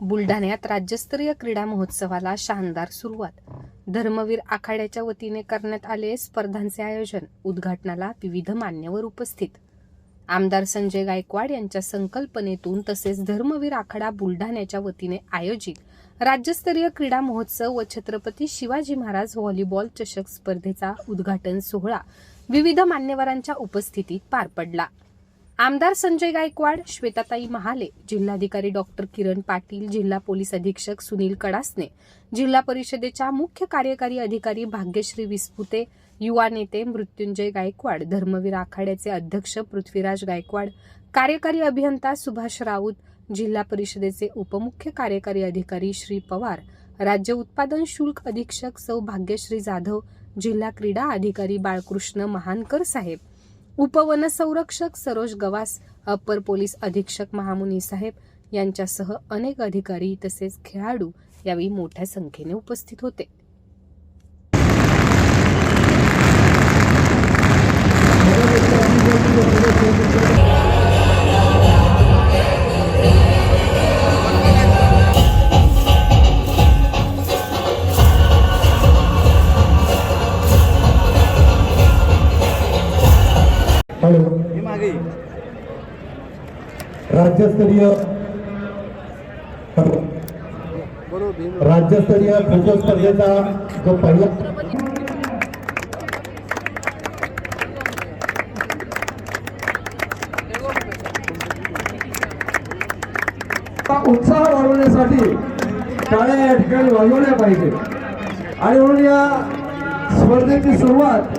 बुलढाण्यात राज्यस्तरीय क्रीडा महोत्सवाला शानदार सुरुवात. धर्मवीर आखाड्याच्या वतीने करण्यात आले स्पर्धांचे आयोजन उद्घाटनाला विविध मान्यवर उपस्थित. आमदार संजय गायकवाड यांच्या संकल्पनेतून तसेच धर्मवीर आखाडा बुलढाण्याच्या वतीने आयोजित राज्यस्तरीय क्रीडा महोत्सव व छत्रपती शिवाजी महाराज व्हॉलीबॉल चषक स्पर्धेचा उद्घाटन सोहळा विविध मान्यवरांच्या उपस्थितीत पार पडला. आमदार संजय गायकवाड श्वेताताई महाले जिल्हाधिकारी डॉक्टर किरण पाटील जिल्हा पोलीस अधीक्षक सुनील कडासने जिल्हा परिषदेच्या मुख्य कार्यकारी अधिकारी भाग्यश्री विस्पुते युवा नेते मृत्युंजय गायकवाड धर्मवीर आखाड्याचे अध्यक्ष पृथ्वीराज गायकवाड कार्यकारी अभियंता सुभाष राऊत जिल्हा परिषदेचे उपमुख्य कार्यकारी अधिकारी श्री पवार राज्य उत्पादन शुल्क अधीक्षक सौ भाग्यश्री जाधव जिल्हा क्रीडा अधिकारी बाळकृष्ण महानकर साहेब उपवनसंरक्षक सरोज गवास अप्पर पोलीस अधीक्षक महामुनी साहेब यांच्यासह अनेक अधिकारी तसेच खेळाडू यावेळी मोठ्या संख्येने उपस्थित होते. राज्यस्तरीय हॅलो. राज्यस्तरीय खो खो स्पर्धेचा जो पहिला उत्साह वाढवण्यासाठी टाळ्या या ठिकाणी वाजवल्या पाहिजे आणि म्हणून या स्पर्धेची सुरुवात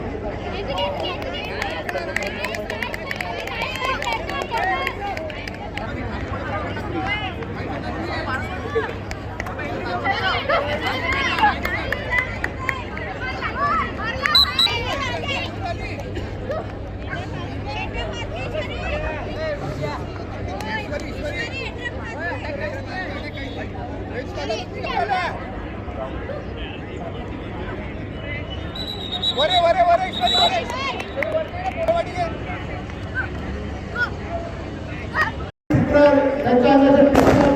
त्यांच्या अंगाचे पिक्चर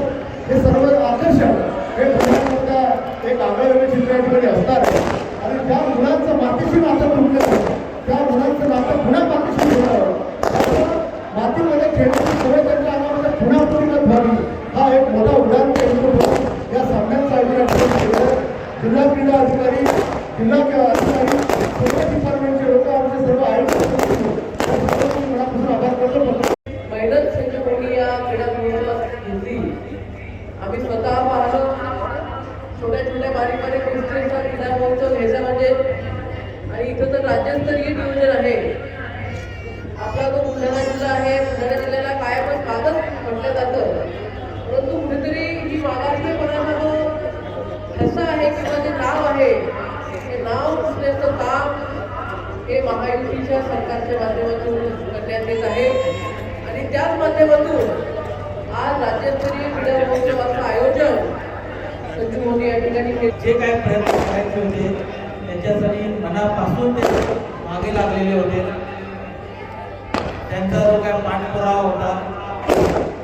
हे सर्व आकर्षक हे मुलांमधल्या एक आगळेवेगळे चित्र या ठिकाणी असणार आहे आणि त्या मुलांचं मातीशी नातं आहे त्या मुलांचं नातं पुन्हा मातीशी जोडावं त्यामुळं मातीमध्ये खेळण्याची सवय त्यांच्या अंगामध्ये पुन्हा पूर्ण व्हावी हा एक मोठा उदाहरण केंद्र या सामन्यांचं आयोजन या ठिकाणी केलं आहे. जिल्हा क्रीडा अधिकारी जिल्हा अधिकारी सगळ्या डिपार्टमेंटचे लोक आमचे सर्व आयोजक त्या सर्वांचे मनापासून आभार करतो मैदान संघटनेने या क्रीडा महोत्सवात घेतली आम्ही स्वतः पाहतो छोट्या छोट्या बारीक बारीक गोष्टींचा क्रीडा महोत्सव घ्यायचा म्हणजे आणि इथं तर राज्यस्तरीय नियोजन आहे. आपला जो बुलढाणा जिल्हा आहे बुलढाणा जिल्ह्याला कायमच मागच म्हटलं जातं. परंतु कुठेतरी जी मागासलेपणाचा जो ठसा आहे किंवा जे नाव आहे हे नाव पुसण्याचं काम हे महायुतीच्या सरकारच्या माध्यमातून करण्यात येत आहे. आणि त्याच माध्यमातून आज राज्यस्तरीय क्रीडा महोत्सवाचं आयोजन संजू मोदी या ठिकाणी जे काय प्रयत्न करायचे होते त्याच्यासाठी मनापासून ते मागे लागलेले होते. त्यांचा जो काय पाठपुरावा होता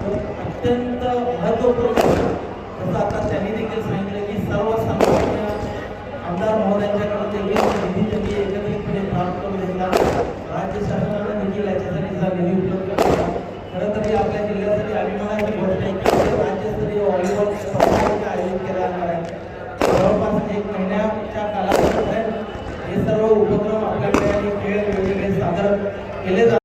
तो अत्यंत महत्त्वपूर्ण जसं आता त्यांनी देखील सांगितलं की सर्वसामान्य आमदार महोदयांच्याकडून ते देखील निधी त्यांनी एकत्रितपणे प्राप्त करून घेतला. राज्य शासनानं देखील याच्यासाठी निधी उपलब्ध केला. खरं तर ही आपल्या जिल्ह्यासाठी अभिमानाची गोष्ट आहे की राज्यस्तरीय व्हॉलीबॉल स्पर्धेचे आयोजित केला जाणार आहे. जवळपास एक महिन्या कालावधीमध्ये हे सर्व उपक्रम आपल्याकडे आणि खेळ वेगवेगळे सादर केले जातात.